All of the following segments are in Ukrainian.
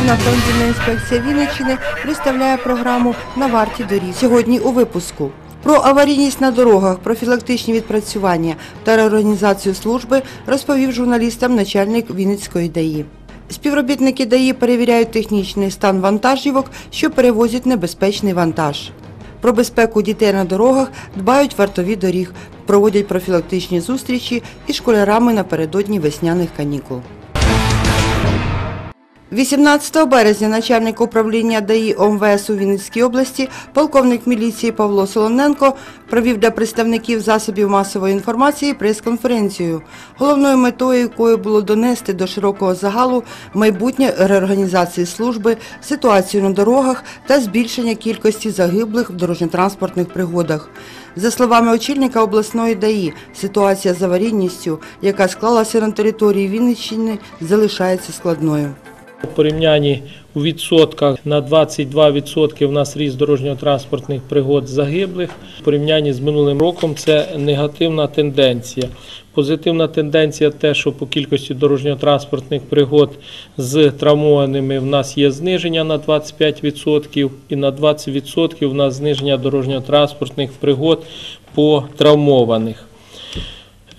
Державна автомобільна інспекція Вінниччини представляє програму на варті доріг. Сьогодні у випуску. Про аварійність на дорогах, профілактичні відпрацювання та реорганізацію служби розповів журналістам начальник Вінницької ДАІ. Співробітники ДАІ перевіряють технічний стан вантажівок, що перевозять небезпечний вантаж. Про безпеку дітей на дорогах дбають вартові доріг, проводять профілактичні зустрічі із школярами напередодні весняних канікул. 18 березня начальник управління ДАІ ОМВС у Вінницькій області, полковник міліції Павло Солоненко провів для представників засобів масової інформації прес-конференцію, головною метою якої було донести до широкого загалу майбутнє реорганізації служби, ситуацію на дорогах та збільшення кількості загиблих в дорожньо-транспортних пригодах. За словами очільника обласної ДАІ, ситуація з аварійністю, яка склалася на території Вінниччини, залишається складною. У порівнянні у відсотках на 22% в нас ріст дорожньо-транспортних пригод загиблих. У порівнянні з минулим роком це негативна тенденція. Позитивна тенденція те, що по кількості дорожньо-транспортних пригод з травмованими в нас є зниження на 25% і на 20% в нас зниження дорожньо-транспортних пригод по травмованих.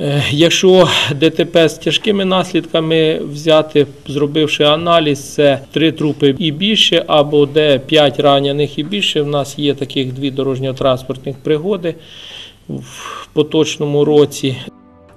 Е, Якщо ДТП з тяжкими наслідками взяти, зробивши аналіз, це три трупи і більше, або де 5 ранених і більше. В нас є таких дві дорожньо-транспортних пригоди в поточному році.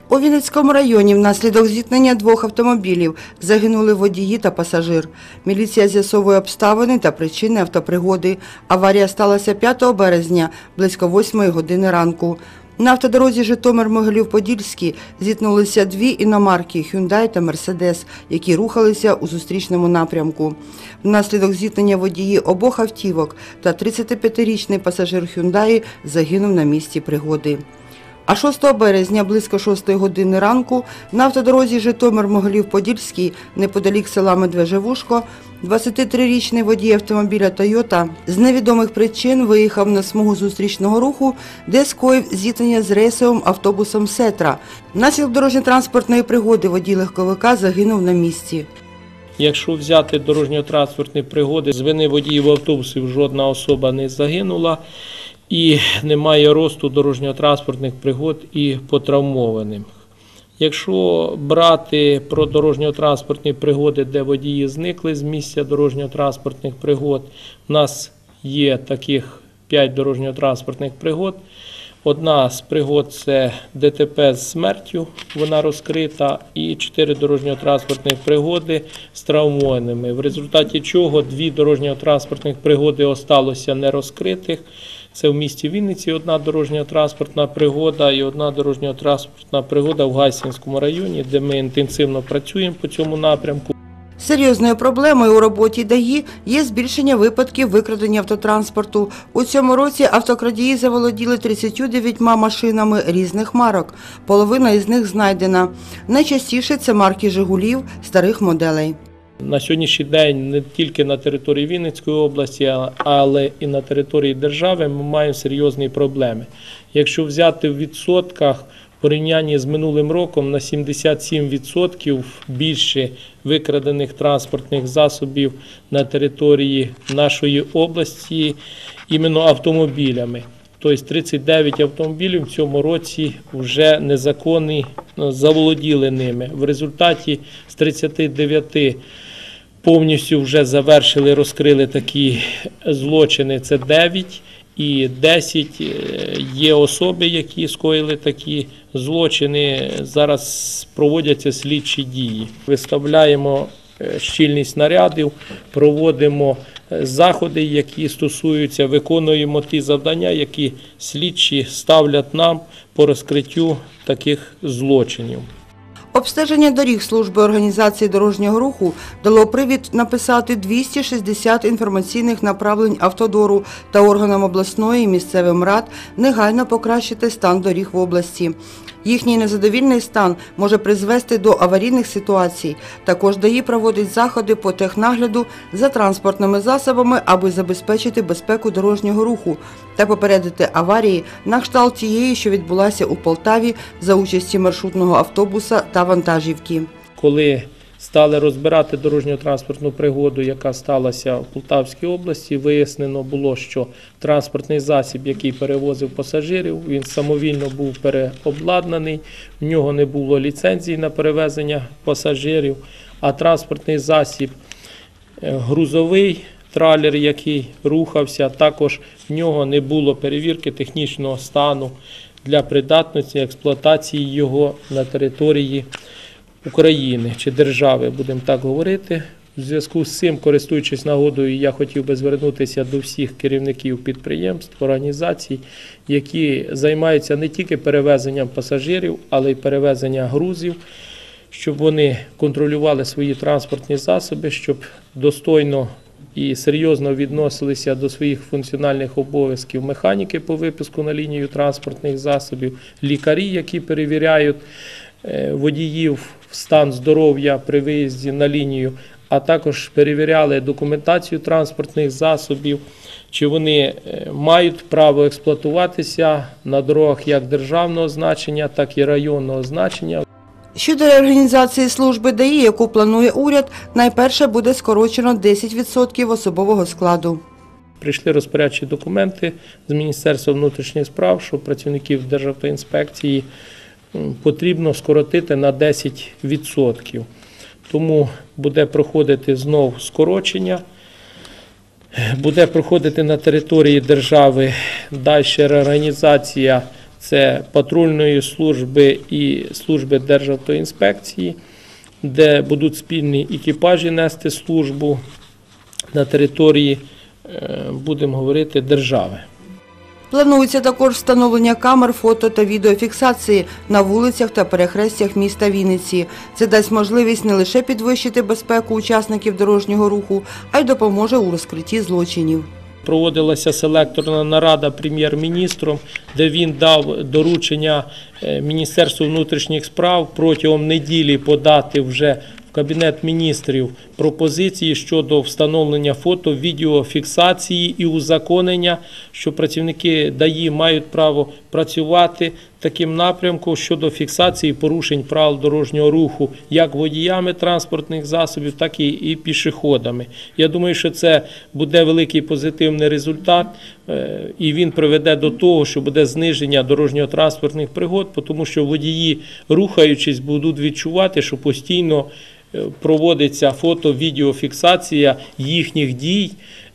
У Вінницькому районі внаслідок зіткнення двох автомобілів загинули водії та пасажир. Міліція з'ясовує обставини та причини автопригоди. Аварія сталася 5 березня близько 8 години ранку. На автодорозі Житомир-Могилів-Подільський зіткнулися дві іномарки Hyundai та Мерседес, які рухалися у зустрічному напрямку. Внаслідок зіткнення водії обох автівок та 35-річний пасажир Hyundai загинув на місці пригоди. А 6 березня близько 6 години ранку на автодорозі Житомир-Могилів-Подільський неподалік села Медвежевушко 23-річний водій автомобіля Тойота з невідомих причин виїхав на смугу зустрічного руху, де скоїв зіткнення з рейсовим автобусом Сетра. Внаслідок дорожньо-транспортної пригоди водій легковика загинув на місці. Якщо взяти дорожньо-транспортні пригоди, з вини водіїв автобусів жодна особа не загинула і немає росту дорожньо-транспортних пригод і по травмованим. Якщо брати про дорожньо-транспортні пригоди, де водії зникли з місця дорожньо-транспортних пригод, у нас є таких 5 дорожньо-транспортних пригод. Одна з пригод це ДТП з смертю, вона розкрита, і 4 дорожньо-транспортних пригоди з травмованими, в результаті чого дві дорожньо-транспортних пригоди осталося нерозкритих. Це в місті Вінниці одна дорожньо-транспортна пригода і одна дорожньо-транспортна пригода в Гайсинському районі, де ми інтенсивно працюємо по цьому напрямку. Серйозною проблемою у роботі ДАІ є збільшення випадків викрадення автотранспорту. У цьому році автокрадії заволоділи 39 машинами різних марок. Половина із них знайдена. Найчастіше це марки Жигулів старих моделей. На сьогоднішній день не тільки на території Вінницької області, але і на території держави ми маємо серйозні проблеми. Якщо взяти в відсотках порівнянні з минулим роком на 77% більше викрадених транспортних засобів на території нашої області іменно автомобілями. Тобто 39 автомобілів в цьому році вже незаконні ну, заволоділи ними. В результаті з 39 повністю вже завершили, розкрили такі злочини. Це 9 і 10 е, є особи, які скоїли такі злочини. Зараз проводяться слідчі дії. Виставляємо щільність нарядів, проводимо е, заходи, які стосуються, виконуємо ті завдання, які слідчі ставлять нам по розкриттю таких злочинів. Обстеження доріг служби організації дорожнього руху дало привід написати 260 інформаційних направлень автодору та органам обласної і місцевим рад негайно покращити стан доріг в області. Їхній незадовільний стан може призвести до аварійних ситуацій. Також ДАІ проводить заходи по технагляду за транспортними засобами, аби забезпечити безпеку дорожнього руху та попередити аварії на кшталт тієї, що відбулася у Полтаві за участі маршрутного автобуса та вантажівки. коли стали розбирати дорожньо-транспортну пригоду, яка сталася в Полтавській області. Вияснено було, що транспортний засіб, який перевозив пасажирів, він самовільно був переобладнаний, в нього не було ліцензії на перевезення пасажирів, а транспортний засіб е, грузовий тралер, який рухався, також в нього не було перевірки технічного стану для придатності експлуатації його на території України чи держави, будемо так говорити. В зв'язку з цим, користуючись нагодою, я хотів би звернутися до всіх керівників підприємств, організацій, які займаються не тільки перевезенням пасажирів, але й перевезенням грузів, щоб вони контролювали свої транспортні засоби, щоб достойно і серйозно відносилися до своїх функціональних обов'язків механіки по випуску на лінію транспортних засобів, лікарі, які перевіряють е, водіїв стан здоров'я при виїзді на лінію, а також перевіряли документацію транспортних засобів, чи вони е, мають право експлуатуватися на дорогах як державного значення, так і районного значення. Щодо реорганізації служби ДАІ, яку планує уряд, найперше буде скорочено 10% особового складу. Прийшли розпорядчі документи з Міністерства внутрішніх справ, що працівників Державтоінспекції потрібно скоротити на 10%. Тому буде проходити знов скорочення. Буде проходити на території держави далі реорганізація це патрульної служби і служби Державтоінспекції, де будуть спільні екіпажі нести службу на території, е, будемо говорити, держави. Планується також встановлення камер, фото та відеофіксації на вулицях та перехрестях міста Вінниці. Це дасть можливість не лише підвищити безпеку учасників дорожнього руху, а й допоможе у розкритті злочинів. Проводилася селекторна нарада прем'єр-міністром, де він дав доручення е, Міністерству внутрішніх справ протягом неділі подати вже в Кабінет міністрів пропозиції щодо встановлення фото, відеофіксації і узаконення, що працівники ДАІ мають право працювати таким напрямком щодо фіксації порушень правил дорожнього руху як водіями транспортних засобів, так і, і пішоходами. Я думаю, що це буде великий позитивний результат, е, і він приведе до того, що буде зниження дорожньо-транспортних пригод, тому що водії, рухаючись, будуть відчувати, що постійно е, проводиться фото-відеофіксація їхніх дій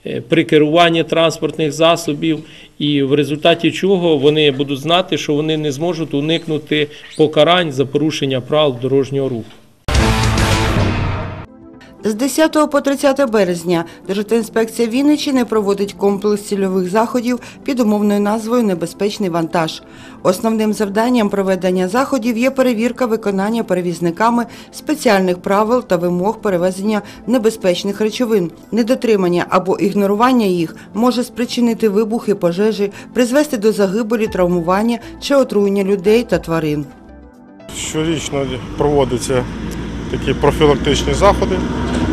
е, при керуванні транспортних засобів, і в результаті чого вони будуть знати, що вони не зможуть уникнути покарань за порушення правил дорожнього руху. З 10 по 30 березня Державтоінспекція Вінниччини проводить комплекс цільових заходів під умовною назвою Небезпечний вантаж. Основним завданням проведення заходів є перевірка виконання перевізниками спеціальних правил та вимог перевезення небезпечних речовин. Недотримання або ігнорування їх може спричинити вибухи, пожежі, призвести до загибелі, травмування чи отруєння людей та тварин. Щорічно проводяться такі профілактичні заходи.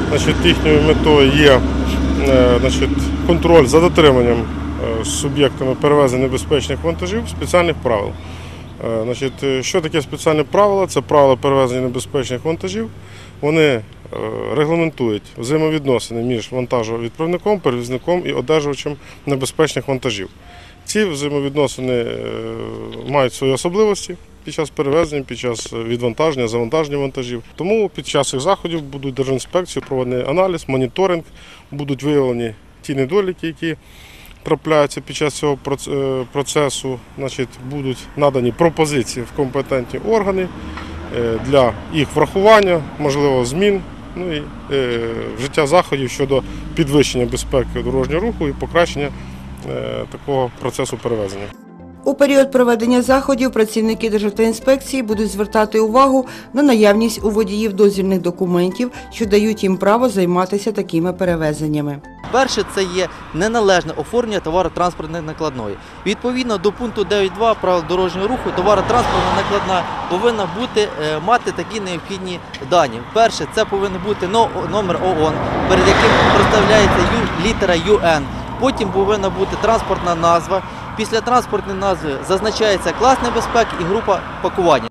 Значить, їхньою метою є е, значить, контроль за дотриманням е, суб'єктами перевезення небезпечних вантажів спеціальних правил. Е, Значить, що таке спеціальні правила? Це правила перевезення небезпечних вантажів. Вони регламентують взаємовідносини між вантажовідправником, перевізником і одержувачем небезпечних вантажів. Ці взаємовідносини мають свої особливості під час перевезення, під час відвантаження, завантаження вантажів. Тому під час цих заходів будуть Держінспекції проведений аналіз, моніторинг, будуть виявлені ті недоліки, які трапляються під час цього е, процесу. Значить, будуть надані пропозиції в компетентні органи е, для їх врахування, можливо, змін. Ну і е, вжиття заходів щодо підвищення безпеки дорожнього руху і покращення е, такого процесу перевезення. У період проведення заходів працівники Державтоінспекції будуть звертати увагу на наявність у водіїв дозвільних документів, що дають їм право займатися такими перевезеннями. Перше це є неналежне оформлення товаротранспортної накладної. Відповідно до пункту 9.2 правил дорожнього руху, товаротранспортна накладна повинна бути е, мати такі необхідні дані. Перше, це повинен бути но- номер ООН, перед яким проставляється ю, літера ЮН. Потім повинна бути транспортна назва. Після транспортної назви зазначається клас небезпеки і група пакування.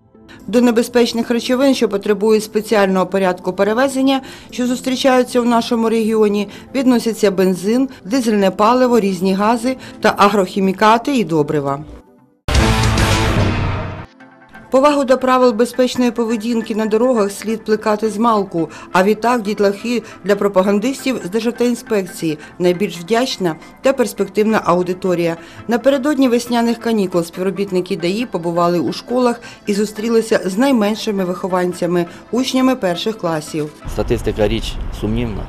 До небезпечних речовин, що потребують спеціального порядку перевезення, що зустрічаються в нашому регіоні, відносяться бензин, дизельне паливо, різні гази та агрохімікати і добрива. Повагу до правил безпечної поведінки на дорогах слід плекати з малку, а відтак дітлахи для пропагандистів з Державтоінспекції найбільш вдячна та перспективна аудиторія. Напередодні весняних канікул співробітники ДАІ побували у школах і зустрілися з найменшими вихованцями, учнями перших класів. Статистика річ сумнівна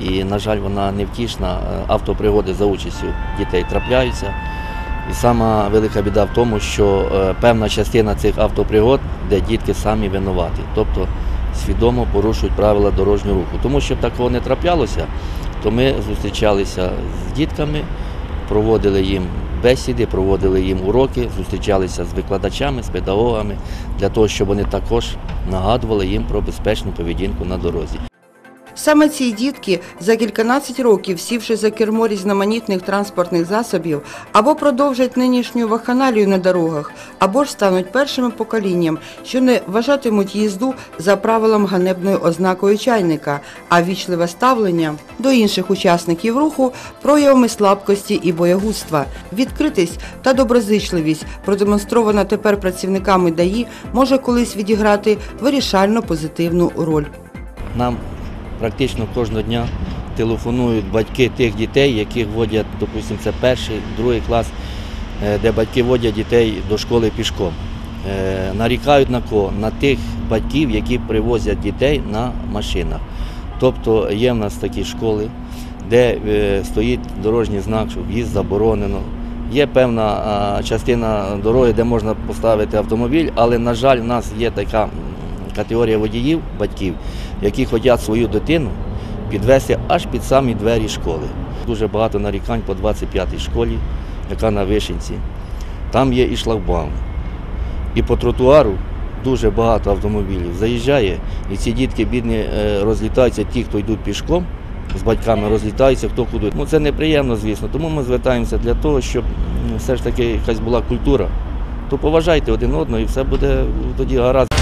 і, на жаль, вона невтішна. Е, Автопригоди за участю дітей трапляються. І сама велика біда в тому, що е, певна частина цих автопригод, де дітки самі винуваті, тобто свідомо порушують правила дорожнього руху. Тому щоб такого не траплялося, то ми зустрічалися з дітками, проводили їм бесіди, проводили їм уроки, зустрічалися з викладачами, з педагогами для того, щоб вони також нагадували їм про безпечну поведінку на дорозі. Саме ці дітки за кільканадцять років, сівши за кермо різноманітних транспортних засобів, або продовжать нинішню вакханалію на дорогах, або ж стануть першими поколінням, що не вважатимуть їзду за правилом ганебною ознакою чайника, а вічливе ставлення до інших учасників руху проявами слабкості і боягузтва. Відкритість та доброзичливість, продемонстрована тепер працівниками ДАІ, може колись відіграти вирішально позитивну роль. Нам практично кожного дня телефонують батьки тих дітей, яких водять, допустимо, це перший, другий клас, е, де батьки водять дітей до школи пішком. Е, Нарікають на кого? На тих батьків, які привозять дітей на машинах. Тобто є в нас такі школи, де е, стоїть дорожній знак, що в'їзд заборонено. Є певна частина дороги, де можна поставити автомобіль, але, на жаль, в нас є така категорія водіїв, батьків, які хочуть свою дитину підвести аж під самі двері школи. Дуже багато нарікань по 25-й школі, яка на Вишенці. Там є і шлагбаум. І по тротуару дуже багато автомобілів заїжджає, і ці дітки бідні е, розлітаються, ті, хто йдуть пішком, з батьками розлітаються, хто куди. Ну це неприємно, звісно. Тому ми звертаємося для того, щоб ну, все ж таки якась була культура. То поважайте один одного і все буде тоді гаразд.